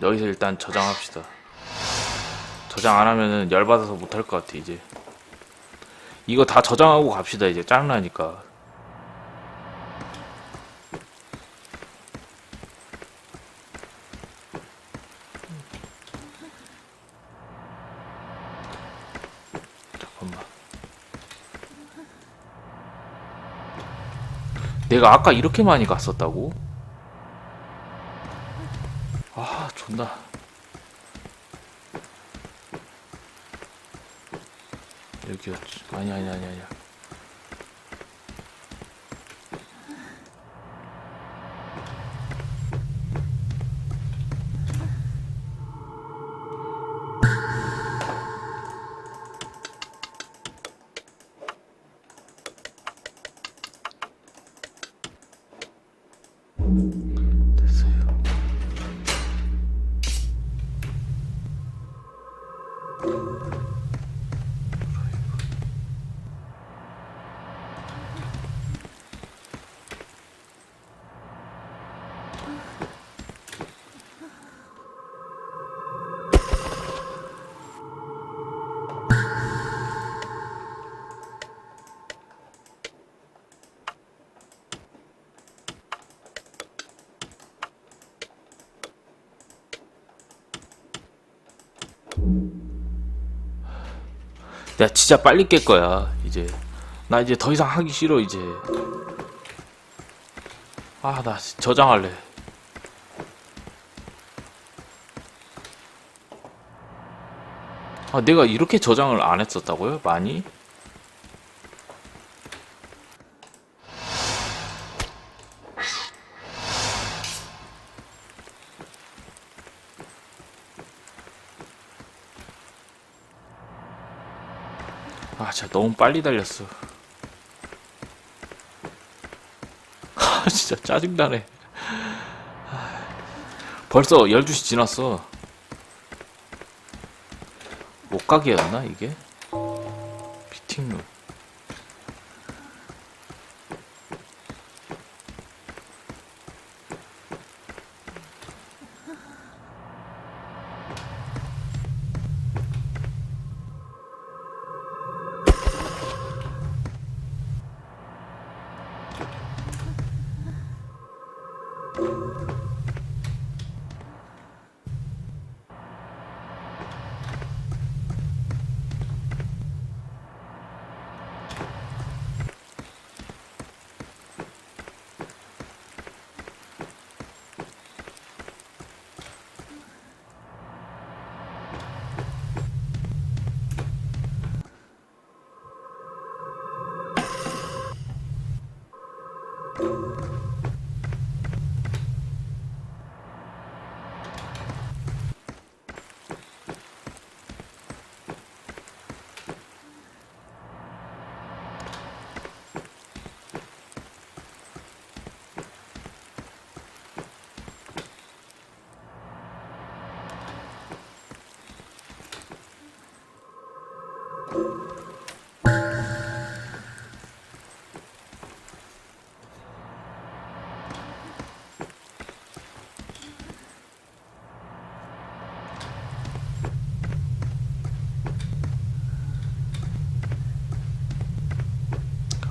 여기서 일단 저장합시다. 저장 안 하면은 열받아서 못할 것 같아, 이제. 이거 다 저장하고 갑시다, 이제. 짱나니까. 내가 아까 이렇게 많이 갔었다고? 아, 존나. 여기였지. 아니, 아니, 아니, 아니야. 내가 진짜 빨리 깰 거야 이제. 나 이제 더 이상 하기 싫어 이제. 아 나 저장할래. 아 내가 이렇게 저장을 안 했었다고요? 많이 너무 빨리 달렸어. 아 진짜 짜증나네. 아, 벌써 12시 지났어. 옷가게였나 이게? 피팅룸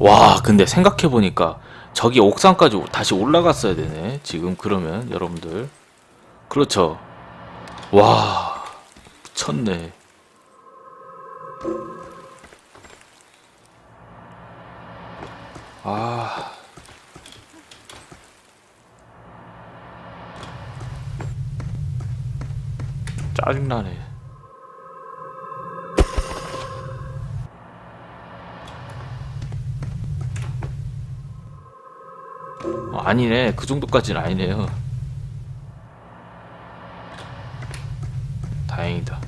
와, 근데 생각해보니까 저기 옥상까지 다시 올라갔어야 되네. 지금 그러면 여러분들. 그렇죠. 와, 미쳤네. 아. 짜증나네. 아니네. 그 정도까지는 아니네요. 다행이다.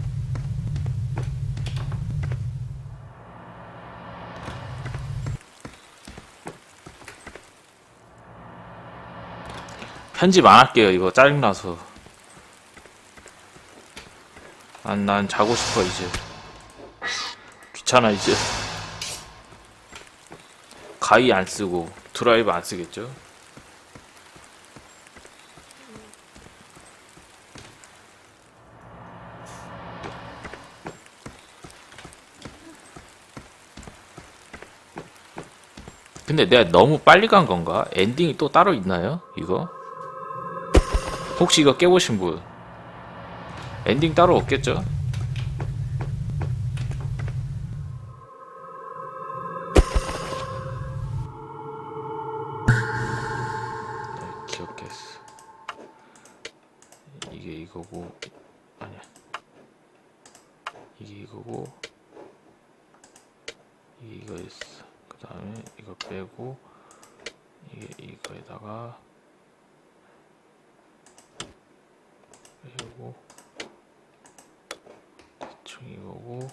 편집 안 할게요. 이거 짜증나서. 난, 난 자고 싶어, 이제. 귀찮아, 이제. 가위 안 쓰고, 드라이브 안 쓰겠죠? 근데 내가 너무 빨리 간 건가? 엔딩이 또 따로 있나요? 이거? 혹시 이거 깨보신 분? 엔딩 따로 없겠죠? 네, 기억했어. 이게 이거고, 아니야. 이게 이거고, 이게 이거였어. 그 다음에 이거 빼고, 이게 이거에다가, 그리고, 대충 이거고,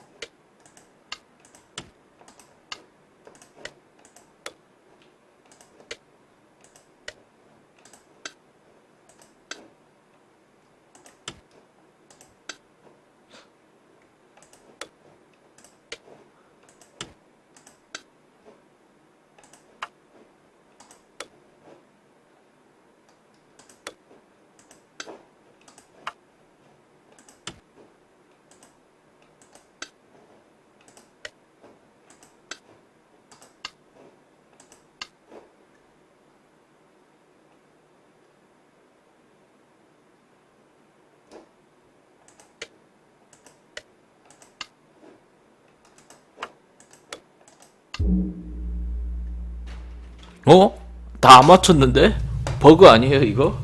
어? 다 안 맞췄는데? 버그 아니에요, 이거?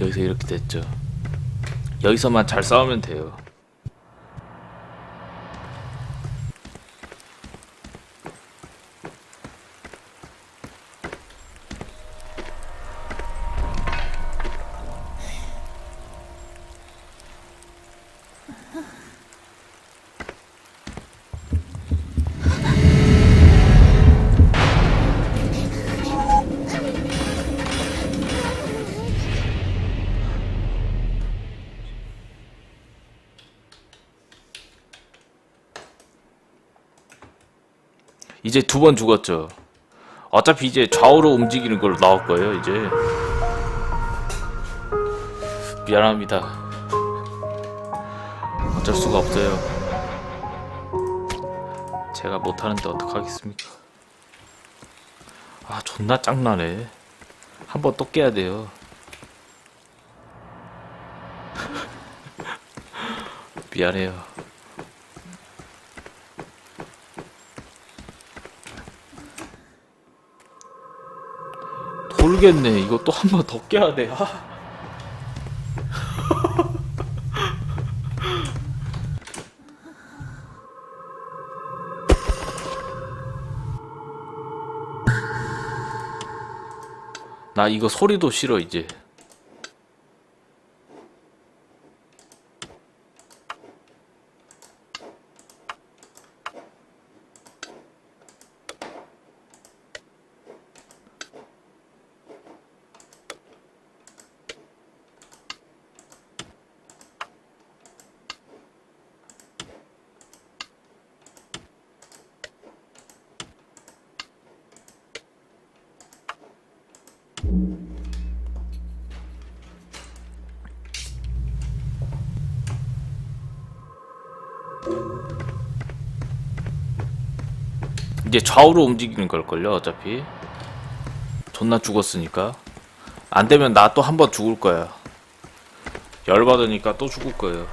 여기서 이렇게 됐죠. 여기서만 잘 싸우면 돼요. 이제 두 번 죽었죠. 어차피 이제 좌우로 움직이는 걸로 나올 거예요, 이제. 미안합니다. 어쩔 수가 없어요. 제가 못하는데 어떡하겠습니까? 아, 존나 짱나네. 한 번 또 깨야 돼요. 미안해요. 돌겠네. 이거 또 한 번 더 깨야 돼. 아. 나 이거 소리도 싫어 이제. 이제 좌우로 움직이는 걸걸요 어차피. 존나 죽었으니까. 안 되면 나 또 한 번 죽을 거야. 열받으니까 또 죽을 거예요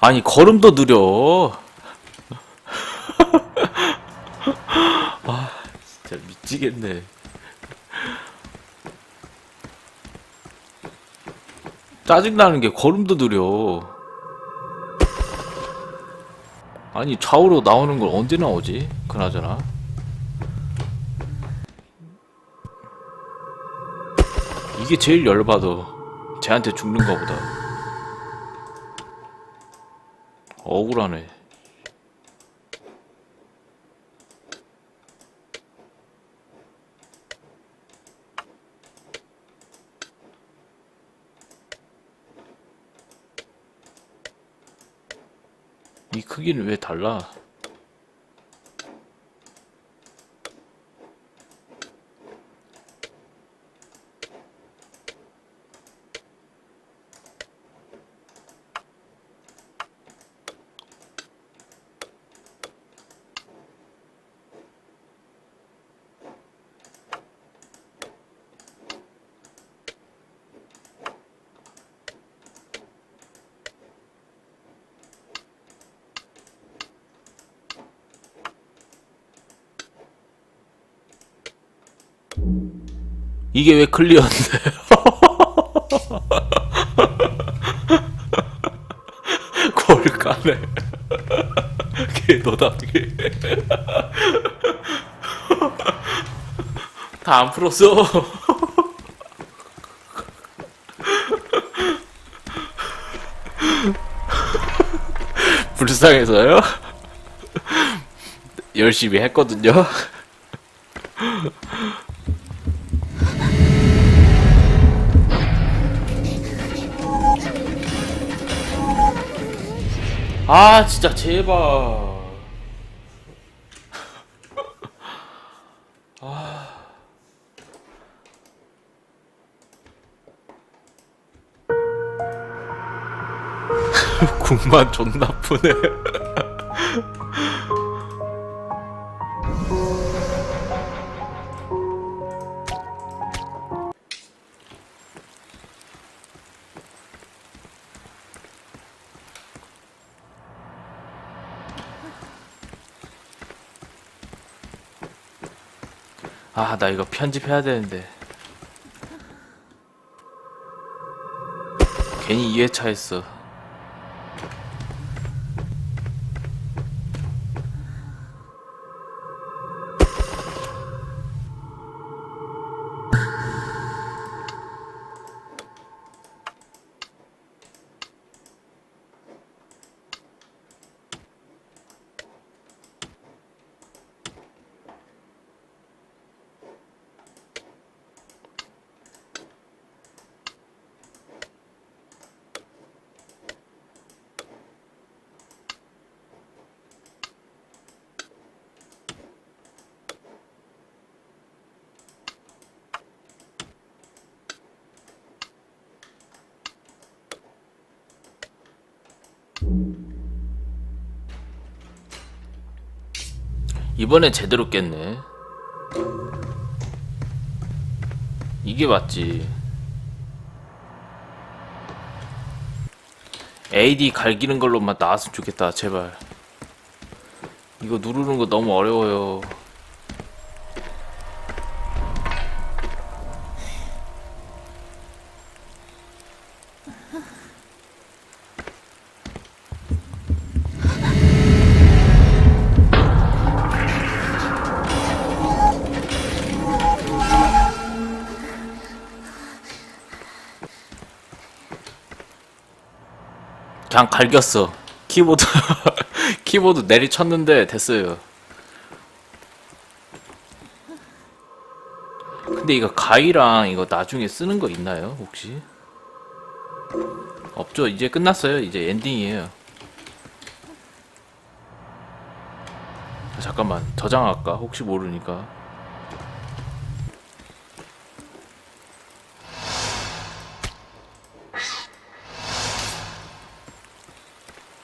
아니 걸음도 느려. 아 진짜 미치겠네. 짜증나는 게 걸음도 느려. 아니 좌우로 나오는 걸 언제 나오지? 그나저나. 이게 제일 열받아. 쟤한테 죽는 거보다. 억울하네. 이 크기는 왜 달라? 이게 왜 클리어인데? 골까네. 개노답게. 다 안 풀었어. 불쌍해서요? 열심히 했거든요. 아 진짜 제발. 아. 군만 존나 푸네 아 나 이거 편집해야 되는데. 괜히 2회차 했어 이번엔 제대로 깼네. 이게 맞지. AD 갈기는 걸로만 나왔으면 좋겠다 제발. 이거 누르는 거 너무 어려워요 그냥 갈겼어. 키보드 키보드 내리쳤는데 됐어요. 근데 이거 가위랑 이거 나중에 쓰는 거 있나요 혹시? 없죠? 이제 끝났어요? 이제 엔딩이에요. 아, 잠깐만. 저장할까? 혹시 모르니까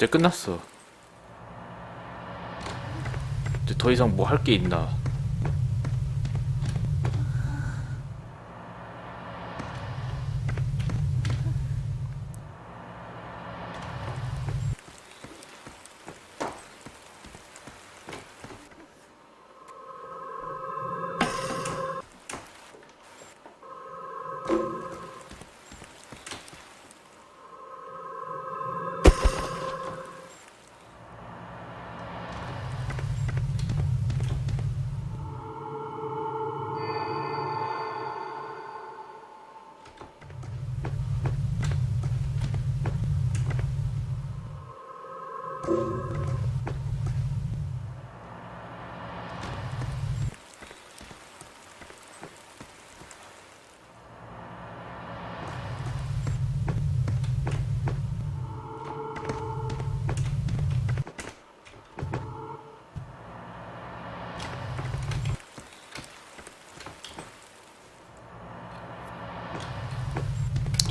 이제 끝났어. 이제 더 이상 뭐 할 게 있나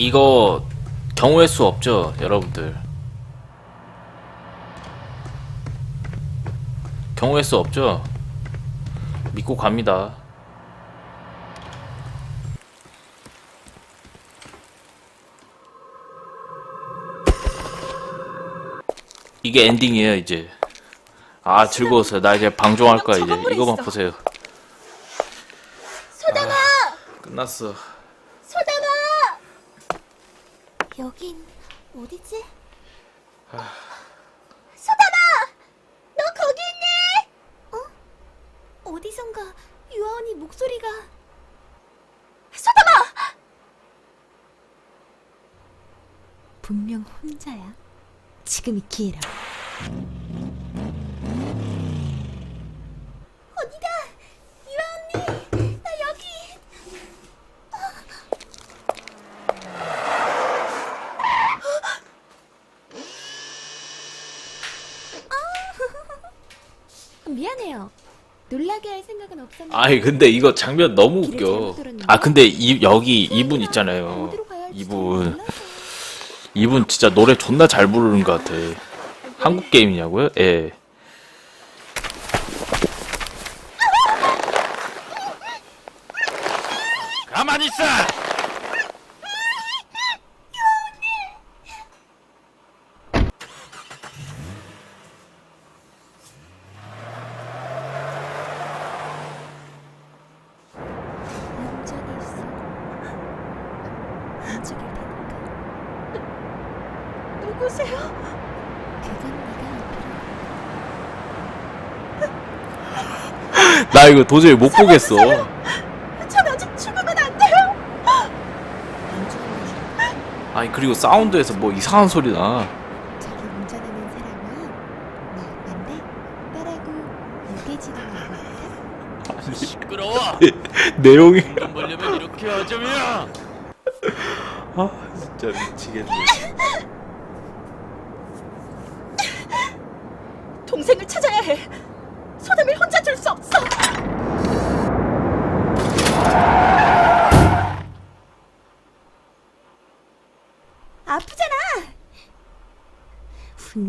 이거 경우의 수 없죠, 여러분들. 경우의 수 없죠. 믿고 갑니다. 이게 엔딩이에요, 이제. 아, 즐거웠어요. 나 이제 방종할 거야, 이제. 이거만 보세요. 소담아! 끝났어. 소담아! 여긴 어디지? 소담아! 너 거기 있니? 어? 어디선가 유아원이 목소리가 소담아! 분명 혼자야. 지금이 기회라. 어디가? 유아 언니! 나 여기! 미안해요. 놀라게 할 생각은 없었는데. 아니 근데 이거 장면 너무 웃겨. 아 근데 이 여기 이분 있잖아요. 이분. 이분 진짜 노래 존나 잘 부르는 것 같아. 한국 게임이냐고요? 예. 가만히 있어. 안전히 있어. 움직일 테니까. 누구세요? 그건 네가 앞으로 나 이거 도저히 못 보겠어. 전 아직 죽으면 안 돼요! 안전히 아니 그리고 사운드에서 뭐 이상한 소리 나. 저기 운전하는 사람이 나 오빠인데 딸하고 유괴지동한 것 같아? 시끄러워. 내용이 돈 벌려면 이렇게 하자며. 아 진짜 미치겠네. 동생을 찾아야 해! 소담을 혼자 둘 수 없어! 아프잖아!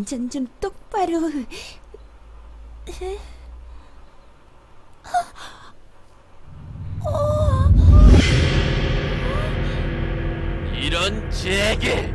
운전 좀 똑바로. 이런 제게.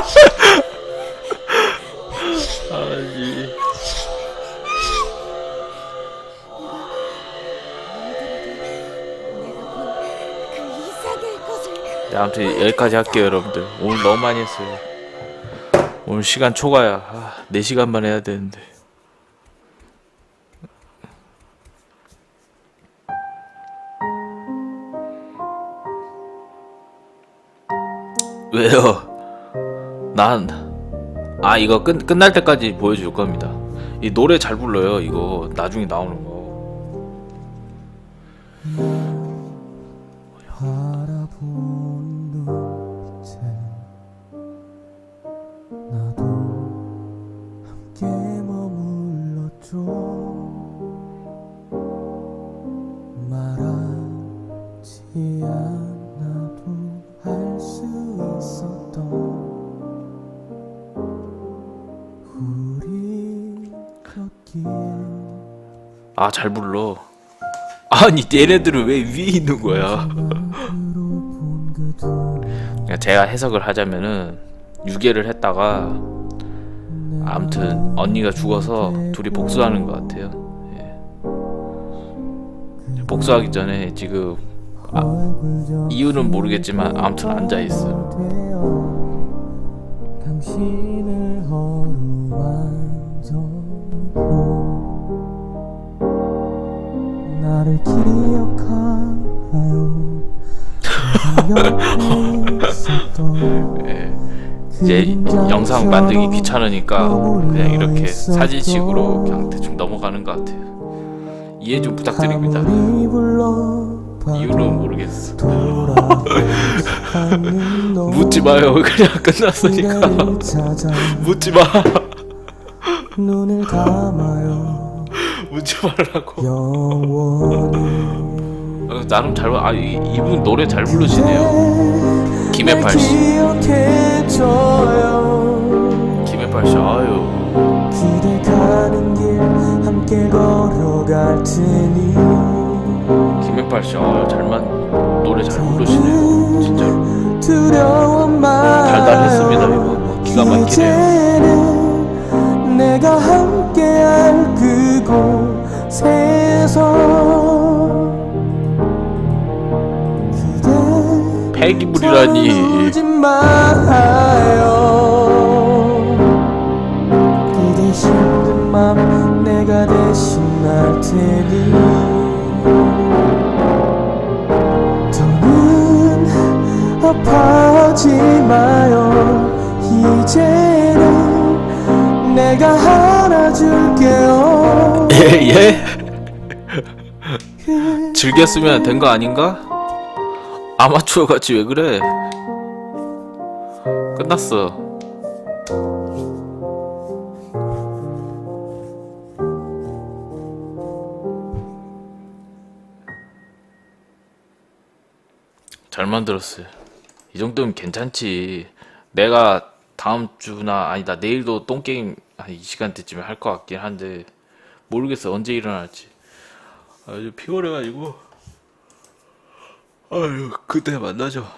것을 네, 아무튼 여기까지 할게요, 여러분들. 오늘 너무 많이 했어요. 오늘 시간 초과야. 아, 4시간만 해야 되는데. 난, 아, 이거 끝, 끝날 때까지 보여줄 겁니다. 이 노래 잘 불러요, 이거. 나중에 나오는 거. 아 잘 불러. 아니 얘네들은 왜 위에 있는 거야? 그러니까 제가 해석을 하자면은 유괴를 했다가 아무튼 언니가 죽어서 둘이 복수하는 것 같아요. 예. 복수하기 전에 지금 아, 이유는 모르겠지만 아무튼 앉아 있어 나를 기억하나요. 이제 영상 만들기 귀찮으니까 그냥 이렇게 사진식으로 그냥 대충 넘어가는 것 같아요. 이해 좀 부탁드립니다. 이유는 모르겠어. 묻지 마요. 그냥 끝났으니까. 묻지 마. 눈을 감아요 묻지 말라고 어, 나름 잘, 아, 이, 이분 노래 잘 부르시네요. 김해팔 씨. 김해팔 씨, 아유. 김해팔 씨, 아유, 잘만, 노래 잘 부르시네요. 진짜로. 달달했습니다, 이거. 기가 막히네요. 내가 함께할 그곳에서 그대 폐기물이라니. 예, 예? 즐겼으면 된 거 아닌가? 아마추어 같이 왜 그래? 끝났어. 잘 만들었어요. 이 정도면 괜찮지. 내가 다음 주나 아니다 내일도 똥 게임 한 이 시간대쯤에 할 것 같긴 한데 모르겠어 언제 일어날지. 아주 피곤해가지고. 아유 그때 만나죠.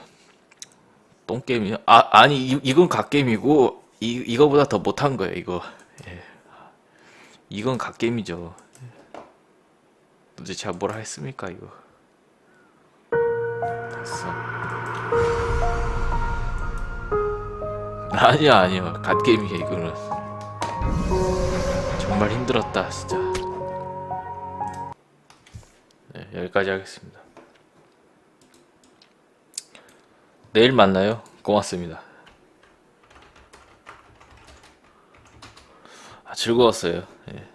똥 게임이 아 아니 이, 이건 각 게임이고 이 이거보다 더 못한 거예요 이거. 예. 이건 각 게임이죠. 도대체 뭘 하겠습니까 이거. 됐어. 아니야 아니야 갓게임이야 이거는 정말 힘들었다 진짜. 네 여기까지 하겠습니다. 내일 만나요. 고맙습니다. 아, 즐거웠어요. 예.